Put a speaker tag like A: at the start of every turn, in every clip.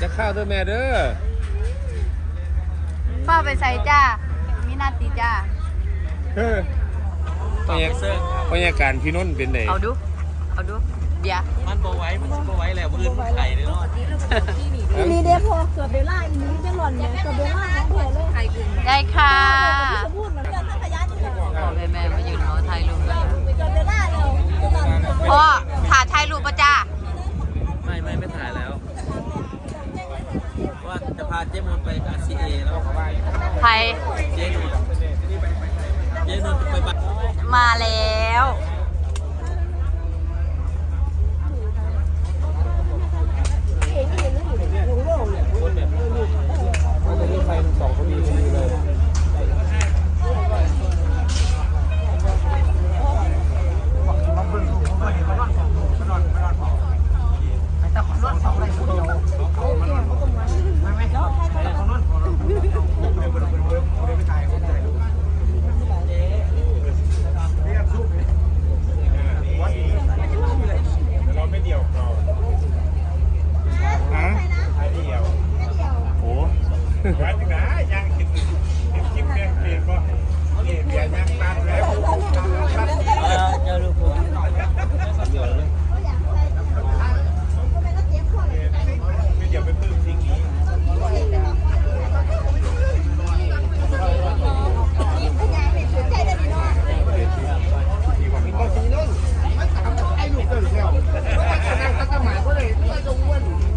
A: จะ
B: ข้าวด้วยแม่เด้อ
C: พ่อไปใส่จ้ามีนาตีจ้า
B: เฮ้ยบรรยากาศบรรยากาศพี่นุ่นเป็นไง
C: เอาดู เอาดูเบียร์
D: มันบ่ไหว้มันสิบ่ไหว้แล้วมื้ออื่นมันไข่เลยเนาะ
A: อีนี่เด้พอเกือบเบลล่าอีนี่จะหล่อนเนี่ยเกือบเบลล่าของแท้เลย
C: ได้ค่ะ
A: จะพูดเหมือนกันถ้าขยันนี่แหละ
C: บอกเลยแม่มายืนรอถ่ายรูปกัน
A: เกือบเบลล่าแล้วจะหล่อน
C: พ่อถ่ายถ่ายรูปปะจ้า
D: ไม่ไม่ไม่ถ่ายแล้วว่าจะ พาเจ๊มนไป RCA แล้ว
C: ไทย
D: เจ๊นุ่นเจ๊นุ่นไปบ้าน
C: มาแล้ว
D: คนแบบ
B: มันจะมีไฟสองคนดีเลย
E: เราไม่เดี่ยวเรา
B: ฮะ
E: ไม่เดี่ยว
B: โอ้
E: วันนึงนะยังคิดคิดคิดแม่งเก่งป่ะนี่เบียร์ยังตัดแล้ว
D: เจ้าลูกผม
E: ไม่เดี่ยวไปพึ่งสิ่งนี้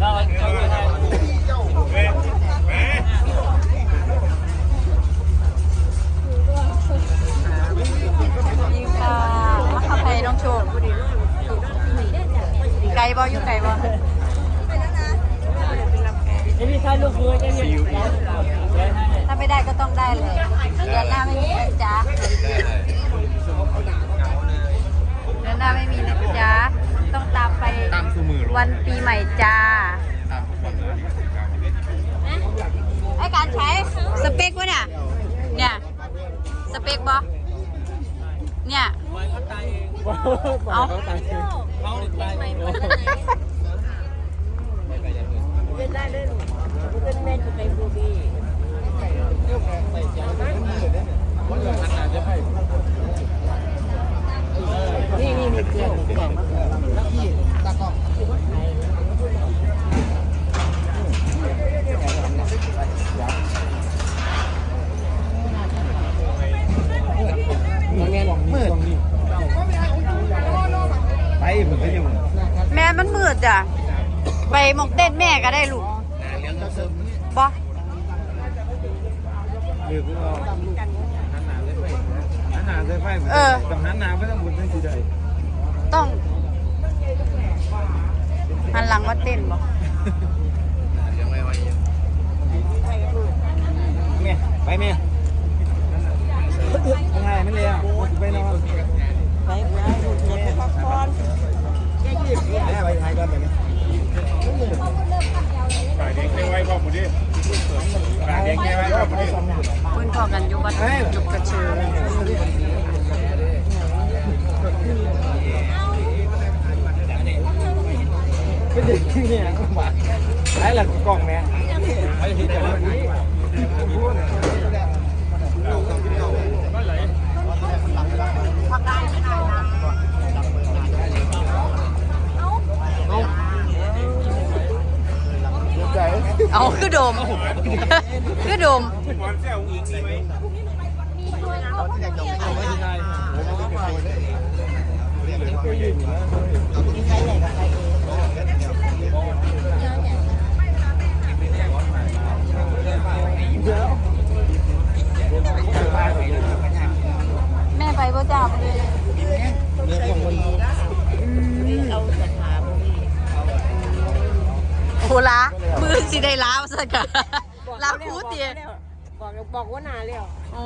D: เราเอาไปถ่าย
E: เว้ยแหม
C: นี่ค่ะมาขับไปน้องโชว์ไก่บออยู่ไก่บอ ถ้าไม่ได้ก็ต้องได้เลยเดือนหน้าไม่มีนะจ๊ะเดือนหน้าไม่มีนะจ๊ะ ต้องตามไป
B: ตามสูมือ
C: วันปีใหม่จ้า
B: ตามทุกคนเลย
C: ไอการใช้สเปกวะเนี่ย เนี่ย สเปกบอเนี่ยเอา
D: เขาเนี่ยตาย
B: มืดไปเหมือนกันอยู่
C: แม่มันมืดจ้ะ ไปหมกเต้นแม่ก็ได้ลูกบอ
B: หรือเราหันหนาเลยไฟหันหนาเลยไฟต้องหันหนาไม่ต้องบุญทั้งสี่ใด
C: ต้องหันหลังมาเต้นบอ
B: แม่ไปแม่ยังไงไม่เลยอะไปนอนไปไปพักผ่อนแม่ไปถ่ายก่อนแบบนี้
E: ฝ่ายเด็ กแค่ไว้พ่อผมดิฝ่ายเด็กแค่ไว้พ่อผมดิ
C: คุณพอกันอยู่บัดจุกกระเชือ
B: เป็นเด็กที่เนี่ยหวานไอ้หลักกล่องแม่ไอ้ที่จะมาไหน
C: เเอาคือโดม คือโดม
E: บอลเสี่ยวอีกใช่ไหม
C: ล้าวซะกะลาคูเตีย
A: บอกบอกว่านาแล้ว
C: โอ้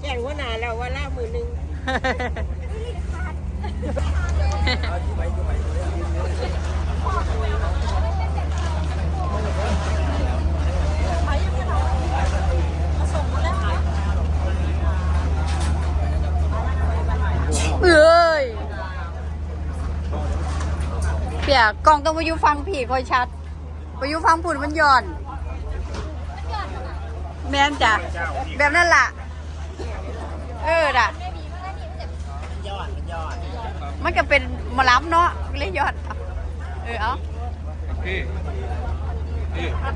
A: แจ้งว่านาแล้วว่าล่ามือนึง
C: เอ้ยเปียกกล้องต้องไปอยู่ฟังผีคอยชัดไป อยู่ฟังผุนมันหย่อน แม่นจ้ะ แบบนั้นล่ะ เออด่ะมันก็เป็นหมาล้ำเนาะเลยหยอดเอาเออเอา
B: พี่พี่
E: เอา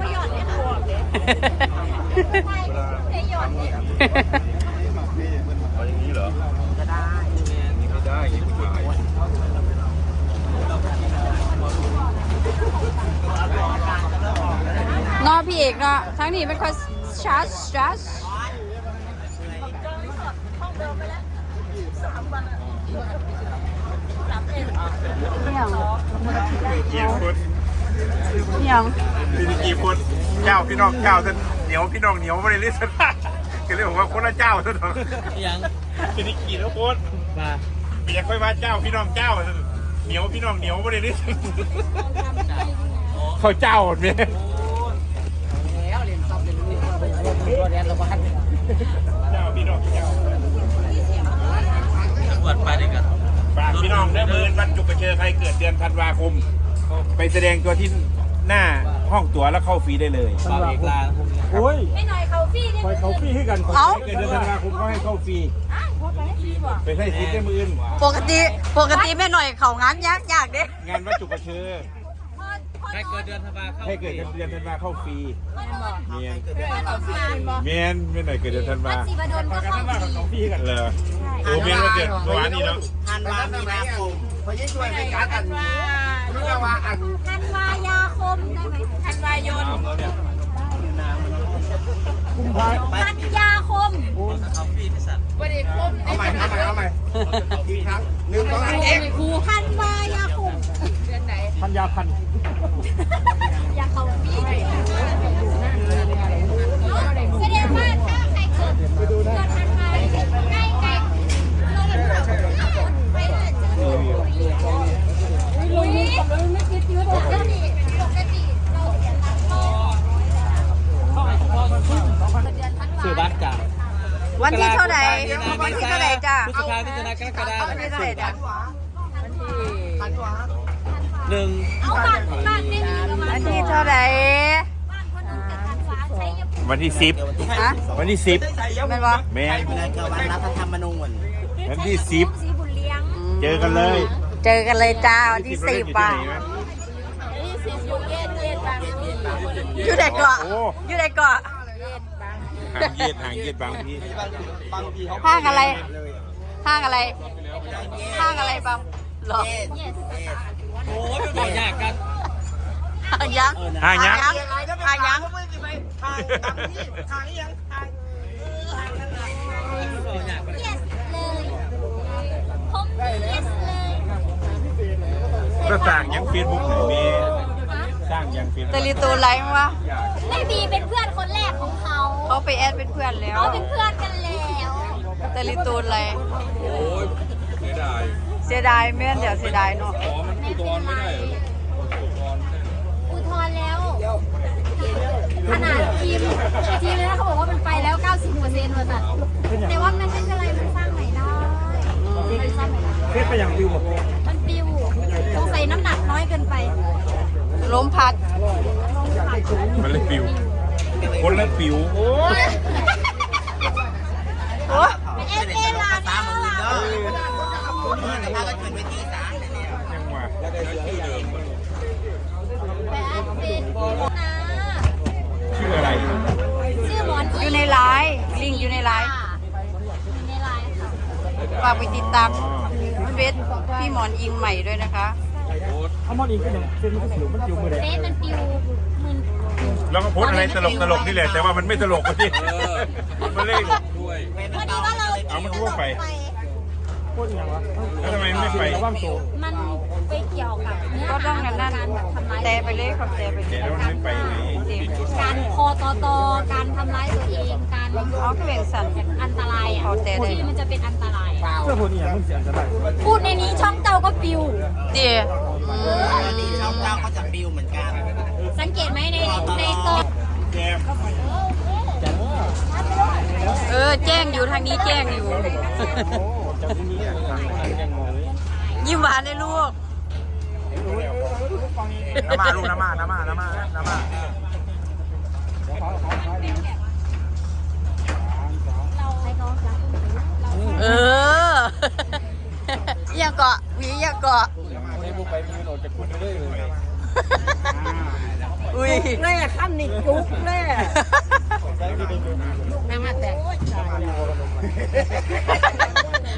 E: อย่างนี้เหรอก็ได้ไม่ได้ยิ่งขาย
C: เนาะพี่เอกเนาะทั้งนี้ไม่ค่อยชาร์จชาร์จย่าง
E: กี่คน
C: อย่าง
E: กี่คนเจ้าพี่น้องเจ้าท่านเหนียวพี่น้องเหนียวไม่ได้ลิสต์ก็เลยบอกว่าคนละเจ้าท่านหรอก
D: ยัง
E: เป็นกี่แล้วคน
D: มา
E: เปียกค่อยว่าเจ้าพี่น้องเจ้าท่าน เหนียวพี่น้องเหนียวไม่ได้ลิสต์เขาเจ้าหมดไหม
D: แล้วเรียนซับเรียนรู้ตัวแดนระบาด
E: เจ้าพี่น้องเจ้า
D: ตรวจไปด้วยกัน
E: ฝากพี่น้องได้มือวันจุกไปเจอใครเกิดเดือนธันวาคม ไปแสดงตัวที่หน้าห้องตั๋วแล้วเข้าฟรีได้เลย
D: เบาเอกลาพวกนี้
B: โอ้ย
A: ไม่หน่อยเขาฟี่นี่
B: คอยเขาพี่ให้กัน
C: เอ้า
E: เกิดเดือนธันวาคมก็ให้เข้าฟรี
A: อ้าวพบ ไปให้ฟี่บ่
E: ไปให้ซีได้มืออื่น
C: ปกติปกติแม่หน่อยเขางานยากยากเด้
E: งานวัดจุกเชอ
D: ใครเกิดเดือนธันวาเข้า
E: ให้เกิดเดือนธันวาเข้าฟรีเมียน
A: เขาฟี่บ่
E: เมียนไม่หน่อยเกิดเดือนธันวา
A: สีบดลก็เข้าฟี่
B: เขาพี่ให้กัน
E: เหรอโอ้เมียนมาเกิดเมื่อวานนี้เนาะ
D: ธันวามีนาคม
A: ธันวาธันวายาคมได้ไหมธันวายน ธันยาคม
D: เขาฟรีที่สัตว์
A: วันนี้คมเอาใหม่เอาใหม่เอาใหม่อีกครั้งหนึ่งสองสามเอ็กครูธันวายาคมเดือนไหน
B: พันยาพัน
A: ยาเขาฟี่แสดงว่าถ้าใครเกิดเกิดธันวาใกล้ใกล้เราเห็นข่าวไปเลยเจอลุยลุยไม่คิดยืดปกติปกติเราเห็นรักโลก
D: สื่อบัตรจ้ะ
C: วันที่เท่าไหร่วันที่เท่าไหร่จ้า
D: พฤษภาพิจารณากรกฎาค
C: วันที่เท่าไหร่จ้า
D: หนึ่ง
A: เอาบ้านบ้านไม่มีกับบ้า
C: วันนที่เท่าไหร่
A: บ้านคนนึงเกิดธันวาใช้ยา
E: วันที่สิบ
C: ฮะ
E: วันที่สิบ
C: แม่นบ่
E: แม่น
D: เกิดวันรัฐธรรมนูญ
E: วันที่สิบ
A: สีบุญเลี้ยง
E: เจอกันเลย
C: เจอกันเลยจ้าวันที่สิบ
E: วั
C: อะ
E: นที่ไหนวะ
A: นี่สิบอยู่เย็นเย็นบาง
C: อยู่ไหนเกาะ
E: โอ้
C: อยู่ไหนเกาะ
E: ห่างเยียดห่างเยียดบางพี่
C: ห้างอะไร ห้างอะไร ห้างอะไรบัมหรอ
D: โอ้ยไม่บอกยากกัน
C: ห้างยัง
E: ห่างยัง
C: ห้างยัง
D: ไม่บอกยากกัน
A: เยสเลยผมเยสเลย
E: ก็สร้างยังเฟซบุ๊กไหนมีสร้างยังเฟซ
C: ตะ
E: บุ๊ก
C: ลีตูไลฟ์วะ
A: ไม่บีเป็นเพื่อนคนแรกของเขา
C: เขาไปแอดเป็นเพื่อนแล้ว
A: เขาเป็นเพื่อนกันแล้ว
C: ตะลีตูไลฟ์
B: โอ้ยเสียดาย
C: เสียดายแม่นเดี๋ยวเสียดายเนาะ
B: ขอมันอุทธรณ์ไม่ได้เหรออุทธรณ์ไม่ได้เหรอ
A: อุทธรณ์แล้ว ขนาดทีมทีมเลยนะเขาบอกว่ามันไปแล้ว 90เปอร์เซ็นต์ว่าสัตว์แต่ว่ามันไม่เป็นไรมันสร้างใหม่ได้มันสร้างใหม่ได้
B: เทศไปอย่างวิวบอก
A: มันปิวสงสัยน้ำหนักน้อยเกินไป
C: ล้มพัด
E: มันเลยปิว คนละผิวโอ้ย
C: โอ้
A: เอฟเอลาเนาะ
B: ถ้าก็ขึ้นไปที่สามเล
E: ยเนี่ยยัว่า
A: แล้ได้เสืเดิมไปอัพเดอนะ
E: ชื่ออะไร
A: ชื่อมอนอยู่ในไลน์ลิงอยู่ในไลน์
C: ฝากไปติดตามเฟซพี่หมอนอิงใหม่ด้วยนะคะ
B: เอามอนอีกก็ยังเป็นมันก็สิวมันจิวมือเลย
A: เฟซมันปิวมัน
E: แล้วก็โพสต์อะไรตลกตลกๆนี่แหละแต่ว่ามันไม่ตลกก็ที่มันเลย
A: พอดีว่าเรา
E: เอามันทั่วไป
B: โคตรอย่างวะ
E: แล้วทำไมไม่ไป
B: ระว่างโต
A: มันไปเกี่ยวกับเนื้อ
C: ก็ต้องนั่นนั่น
A: การแบบทำร้าย
C: แต่ไปเลยครับแต่ไปเล
E: ย
C: ยว
E: มันไปไง
A: การคอตอตอการทำร้ายตัวเองการ
C: เอาก็เป็นสัน
A: อันตรายอะที่มันจะเป็นอันตราย
B: เพื่อคนอย่างมึงเสียจะได้
A: พูดในนี้ช่องเจ้าก็ปิว
C: เดี๋ยว
D: ช่องเจ้าก็จะปิวเหมือนกัน
A: สังเกตไหมในในตอน
E: แจม
C: เออแจ้งอยู่ทางนี้แจ้งอยู่
B: จาที่นี่องเลย
C: ยิ้มหวานเลยลูก
B: น้ำมาลูกน้ำมาน้ำมาน้ำมาน้ำมา
C: เอออย่าเกาะหวีอย่าเกาะ
B: ให้บุกไปมีโหลดจากคุณไปเลย
C: อุ้ย
D: แม่ขั้นนี่จุกแม่
C: แม่มาแต่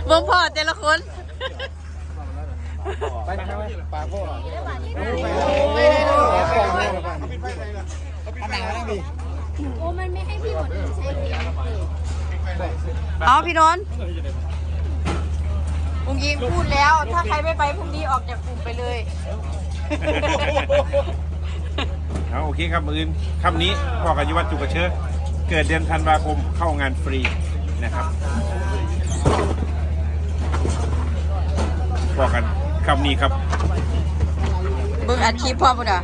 C: บ่งพ่อแต่ละคน
B: ไปนะครับปากพ่อ
A: โอ้มันไม่ให้พี่หมดใช้เสียง
C: เอาพี่นนท์อุ้งยิงพูดแล้ว ถ้าใครไม่ไปพรุ่งนี้ออกจากกลุ่มไปเลย
E: เอาโอเคครับมืออื่นคำนี้พอกันยวัฒน์จุกกระเชอเกิดเดือนธันวาคมเข้างานฟรีนะครับบอกัน ครับนี่ครับ
C: เบิ่งอัดคลิปพ่อปุ่นอะ